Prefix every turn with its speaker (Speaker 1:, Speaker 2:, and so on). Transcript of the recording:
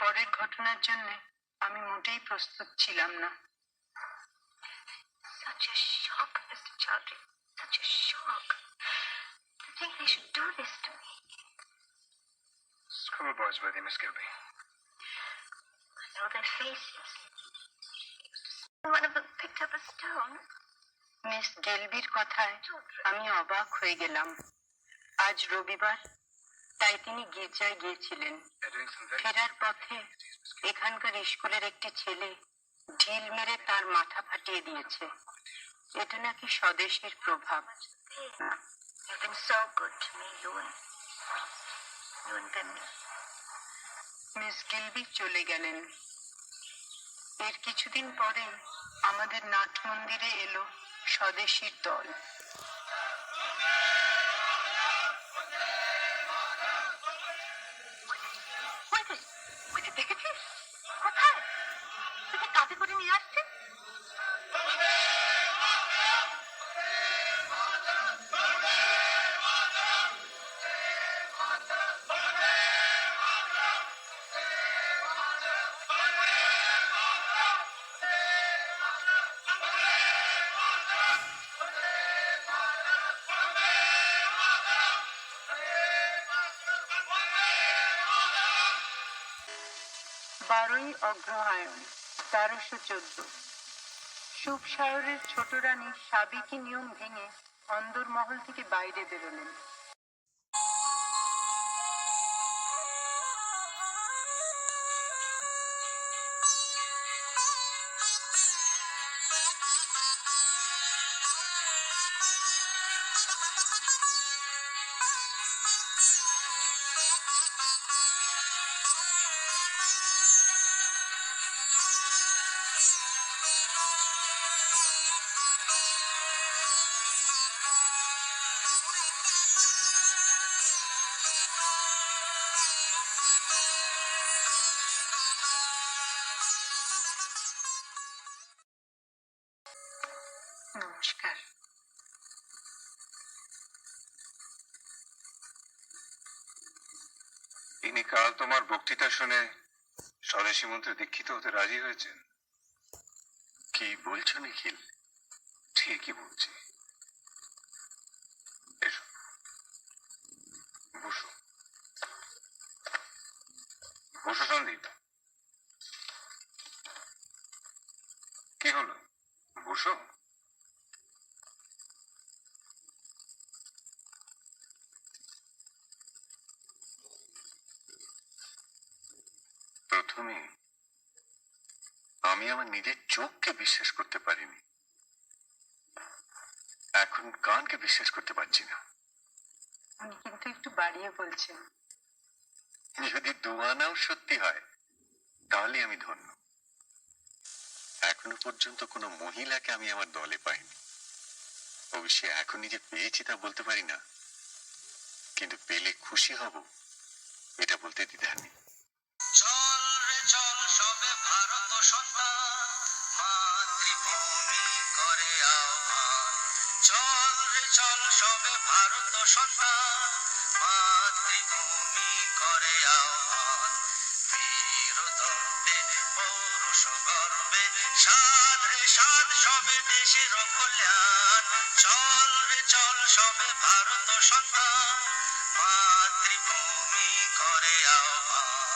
Speaker 1: পরের ঘটনার জন্য আমি মোটেই
Speaker 2: প্রস্তুত ছিলাম না। আমি অবাক হয়ে গেলাম। আজ রবিবার তাই তিনি গির্জায় গিয়েছিলেন। ফেরার পথে এখানকার স্কুলের একটি ছেলে ঢিল মেরে তার মাথা ফাটিয়ে দিয়েছে। এটা নাকি স্বদেশের প্রভাব. মিস গিলবি চলে গেলেন। এর কিছুদিন পরে আমাদের নাট মন্দিরে এলো স্বদেশীর দল। বারোই অগ্রহায়ণ, তেরোশো চোদ্দ। সুখ সাহরের ছোট রানী সাবিকি নিয়ম ভেঙে অন্দরমহল থেকে বাইরে বেরোলেন। নমস্কার।
Speaker 3: ইনি কাল তোমার বক্তৃতা শুনে স্বদেশী মন্ত্রে দীক্ষিত হতে রাজি হয়েছেন? কি বলছো নিখিল? ঠিকই বলছি। এসো। সন্দীপ। কি হলো? বসো। প্রথমে আমি আমার নিজের চোখকে বিশ্বাস করতে পারিনি। এখন কানকে বিশ্বাস করতে পারছি না।
Speaker 2: কিন্তু একটু বাড়িয়ে বলছেন।
Speaker 3: যদি দুয়ানাও সত্যি হয় তাহলে আমি ধন্য। এখনও পর্যন্ত কোনো মহিলাকে আমি আমার দলে পাইনি। অবশ্যই এখন নিজে পেয়েছি তা বলতে পারি না। কিন্তু পেলে খুশি হব এটা বলতে দ্বিধা নেই।
Speaker 4: চল রে চল সবে ভারত সন্তান। মাতৃভূমি করে আহ্বান। বীর দর্পে পৌরুষ গর্বে সাধ রে সাধ সবে দেশের কল্যাণ চল রে চল সবে ভারত সন্তান। মাতৃভূমি করে আহ্বান।